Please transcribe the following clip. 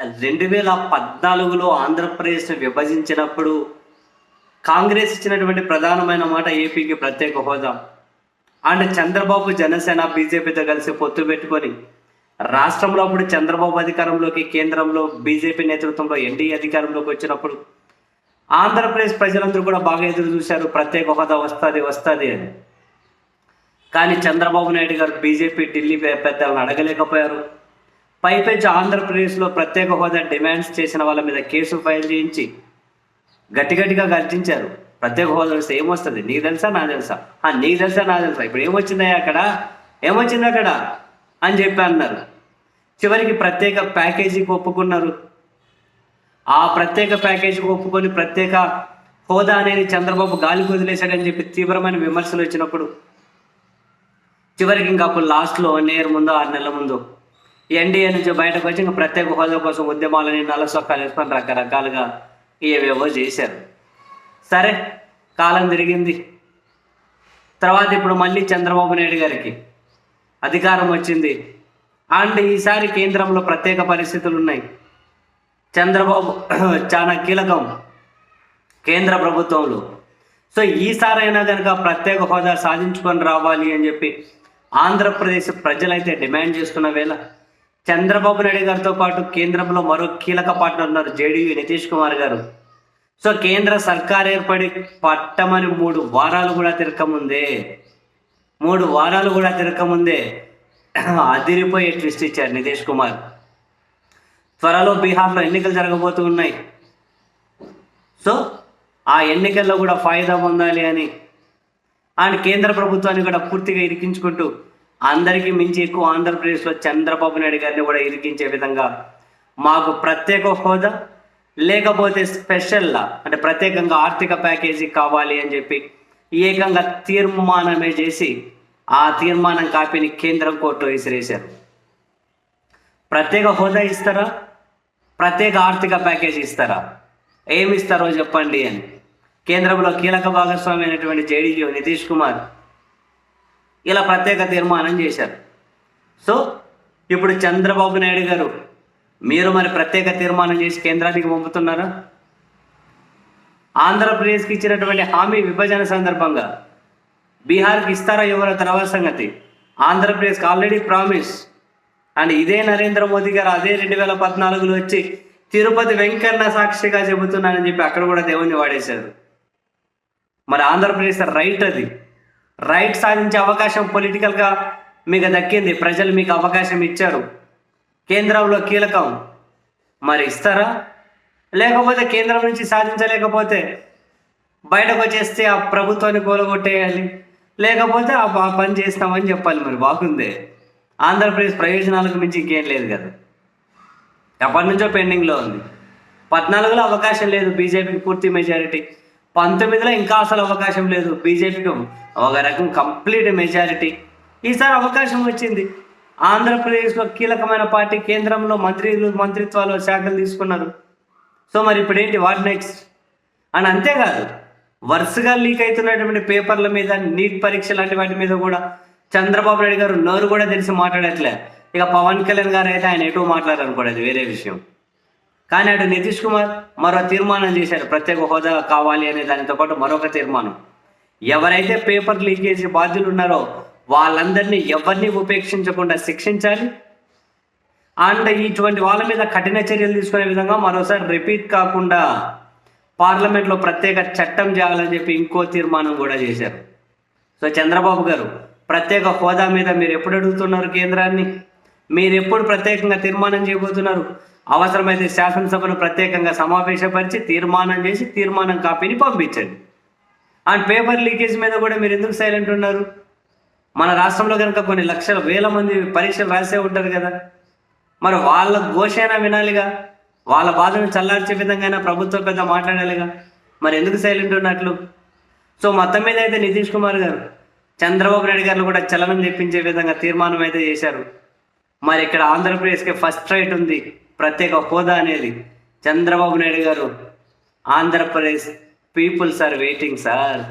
రెండు వేల పద్నాలుగులో ఆంధ్రప్రదేశ్ విభజించినప్పుడు కాంగ్రెస్ ఇచ్చినటువంటి ప్రధానమైన మాట ఏపీకి ప్రత్యేక హోదా. అండ్ చంద్రబాబు జనసేన బీజేపీతో కలిసి పొత్తు పెట్టుకొని రాష్ట్రంలో అప్పుడు చంద్రబాబు అధికారంలోకి కేంద్రంలో బీజేపీ నేతృత్వంలో ఎన్డీఏ అధికారంలోకి వచ్చినప్పుడు ఆంధ్రప్రదేశ్ ప్రజలందరూ కూడా బాగా ఎదురు చూశారు ప్రత్యేక హోదా వస్తుంది వస్తుంది అని. కానీ చంద్రబాబు నాయుడు గారు బీజేపీ ఢిల్లీ పెద్దలను అడగలేకపోయారు. పైపెచ్చి ఆంధ్రప్రదేశ్లో ప్రత్యేక హోదా డిమాండ్స్ చేసిన వాళ్ళ మీద కేసు ఫైల్ చేయించి గట్టి గట్టిగా గర్జించారు. ప్రత్యేక హోదా వస్తే ఏమొస్తుంది? నీకు తెలుసా? నా తెలుసా? ఆ నీకు తెలుసా? నా తెలుసా? ఇప్పుడు ఏమొచ్చిందయ్యా అక్కడ? ఏమొచ్చింది అక్కడ? అని చెప్పి అన్నారు. చివరికి ప్రత్యేక ప్యాకేజీకి ఒప్పుకున్నారు. ఆ ప్రత్యేక ప్యాకేజీకి ఒప్పుకొని ప్రత్యేక హోదా అనేది చంద్రబాబు గాలికి వదిలేశాడని చెప్పి తీవ్రమైన విమర్శలు వచ్చినప్పుడు చివరికి ఇంకా అప్పుడు లాస్ట్లో వన్ ఇయర్ ముందు ఆరు నెలల ముందు ఎన్డీఏ నుంచి బయటకు వచ్చి ఇంకా ప్రత్యేక హోదా కోసం ఉద్యమాలని నల్ల సొక్కాలు వేసుకొని రకరకాలుగా ఏవేవో చేశారు. సరే కాలం తిరిగింది. తర్వాత ఇప్పుడు మళ్ళీ చంద్రబాబు నాయుడు గారికి అధికారం వచ్చింది. అండ్ ఈసారి కేంద్రంలో ప్రత్యేక పరిస్థితులు ఉన్నాయి. చంద్రబాబు చాలా కీలకం కేంద్ర ప్రభుత్వంలో. సో ఈసారైనా కనుక ప్రత్యేక హోదా సాధించుకొని రావాలి అని చెప్పి ఆంధ్రప్రదేశ్ ప్రజలైతే డిమాండ్ చేస్తున్న వేళ చంద్రబాబు నాయుడు గారితో పాటు కేంద్రంలో మరో కీలక పార్ట్నర్ ఉన్నారు జేడీయూ నితీష్ కుమార్ గారు. సో కేంద్ర సర్కార్ ఏర్పడి పట్టమని మూడు వారాలు కూడా తిరగముందే మూడు వారాలు కూడా తిరగముందే అదిరిపోయే ట్విస్ట్ ఇచ్చారు నితీష్ కుమార్. త్వరలో బీహార్లో ఎన్నికలు జరగబోతూ ఉన్నాయి సో ఆ ఎన్నికల్లో కూడా ఫాయిదా పొందాలి అని అండ్ కేంద్ర ప్రభుత్వాన్ని కూడా పూర్తిగా ఇరికించుకుంటూ అందరికీ మించి ఎక్కువ ఆంధ్రప్రదేశ్లో చంద్రబాబు నాయుడు గారిని కూడా ఇరికించే విధంగా మాకు ప్రత్యేక హోదా లేకపోతే స్పెషల్లా అంటే ప్రత్యేకంగా ఆర్థిక ప్యాకేజీ కావాలి అని చెప్పి ఏకంగా తీర్మానమే చేసి ఆ తీర్మానం కాపీని కేంద్రం కోర్టు విసిరేశారు. ప్రత్యేక హోదా ఇస్తారా? ప్రత్యేక ఆర్థిక ప్యాకేజీ ఇస్తారా? ఏమి ఇస్తారో చెప్పండి అని. కేంద్రంలో కీలక భాగస్వామి అయినటువంటి జేడీయూ నితీష్ కుమార్ ఇలా ప్రత్యేక తీర్మానం చేశారు. సో ఇప్పుడు చంద్రబాబు నాయుడు గారు మీరు మరి ప్రత్యేక తీర్మానం చేసి కేంద్రానికి పంపుతున్నారా? ఆంధ్రప్రదేశ్కి ఇచ్చినటువంటి హామీ విభజన సందర్భంగా బీహార్కి ఇస్తారా ఎవరో తర్వాత సంగతి. ఆంధ్రప్రదేశ్కి ఆల్రెడీ ప్రామిస్. అండ్ ఇదే నరేంద్ర మోదీ గారు అదే రెండు వేల పద్నాలుగులో వచ్చి తిరుపతి వెంకన్న సాక్షిగా చెబుతున్నానని చెప్పి అక్కడ కూడా దేవుణ్ణి వాడేశారు. మరి ఆంధ్రప్రదేశ్ రైట్ అది. రైట్ సాధించే అవకాశం పొలిటికల్గా మీకు దక్కింది. ప్రజలు మీకు అవకాశం ఇచ్చారు. కేంద్రంలో కీలకం. మరి ఇస్తారా? లేకపోతే కేంద్రం నుంచి సాధించలేకపోతే బయటకు వచ్చేస్తే ఆ ప్రభుత్వాన్ని కూలగొట్టేయాలి. లేకపోతే ఆ పని చేస్తామని చెప్పాలి మరి. బాగుందే. ఆంధ్రప్రదేశ్ ప్రయోజనాలకు మించి ఇంకేం లేదు కదా. ఎప్పటి నుంచో పెండింగ్లో ఉంది. పద్నాలుగులో అవకాశం లేదు బీజేపీకి పూర్తి మెజారిటీ. పంతొమ్మిదిలో ఇంకా అసలు అవకాశం లేదు. బీజేపీకి ఒక రకం కంప్లీట్ మెజారిటీ. ఈసారి అవకాశం వచ్చింది. ఆంధ్రప్రదేశ్లో కీలకమైన పార్టీ కేంద్రంలో మంత్రులు మంత్రిత్వాలు శాఖలు తీసుకున్నారు. సో మరి ఇప్పుడు ఏంటి వాట్ నెక్స్ట్ అండ్ అంతేకాదు వరుసగా లీక్ అవుతున్నటువంటి పేపర్ల మీద నీట్ పరీక్ష లాంటి వాటి మీద కూడా చంద్రబాబు నాయుడు గారు నోరు కూడా తెలిసి మాట్లాడట్లే. ఇక పవన్ కళ్యాణ్ గారు అయితే ఆయన ఎటు మాట్లాడారు కూడా అది వేరే విషయం. కానీ అటు నితీష్ కుమార్ మరో తీర్మానం చేశారు. ప్రత్యేక హోదా కావాలి అనే దానితో పాటు మరొక తీర్మానం. ఎవరైతే పేపర్ లీకేజ్ బాధ్యులు ఉన్నారో వాళ్ళందరినీ ఎవరిని ఉపేక్షించకుండా శిక్షించాలి. అండ్ ఇటువంటి వాళ్ళ మీద కఠిన చర్యలు తీసుకునే విధంగా మరోసారి రిపీట్ కాకుండా పార్లమెంట్లో ప్రత్యేక చట్టం చేయాలని చెప్పి ఇంకో తీర్మానం కూడా చేశారు. సో చంద్రబాబు గారు ప్రత్యేక హోదా మీద మీరు ఎప్పుడు అడుగుతున్నారు కేంద్రాన్ని? మీరు ఎప్పుడు ప్రత్యేకంగా తీర్మానం చేయబోతున్నారు? అవసరమైతే శాసనసభను ప్రత్యేకంగా సమావేశపరిచి తీర్మానం చేసి తీర్మానం కాపీని పంపించండి. అండ్ పేపర్ లీకేజ్ మీద కూడా మీరు ఎందుకు సైలెంట్ ఉన్నారు? మన రాష్ట్రంలో కనుక కొన్ని లక్షల వేల మంది పరీక్షలు రాసే ఉంటారు కదా. మరి వాళ్ళ ఘోషైనా వినాలిగా? వాళ్ళ బాధను చల్లార్చే విధంగా ప్రభుత్వం పెద్ద మాట్లాడాలిగా? మరి ఎందుకు సైలెంట్ ఉన్నట్లు? సో మొత్తం మీద అయితే నితీష్ కుమార్ గారు చంద్రబాబు నాయుడు గారు కూడా చలనం తెప్పించే విధంగా తీర్మానం అయితే చేశారు. మరి ఇక్కడ ఆంధ్రప్రదేశ్కి ఫస్ట్ రైట్ ఉంది. ప్రత్యేక హోదా అనేది చంద్రబాబు నాయుడు గారు Andhra Pradesh peoples are waiting sir.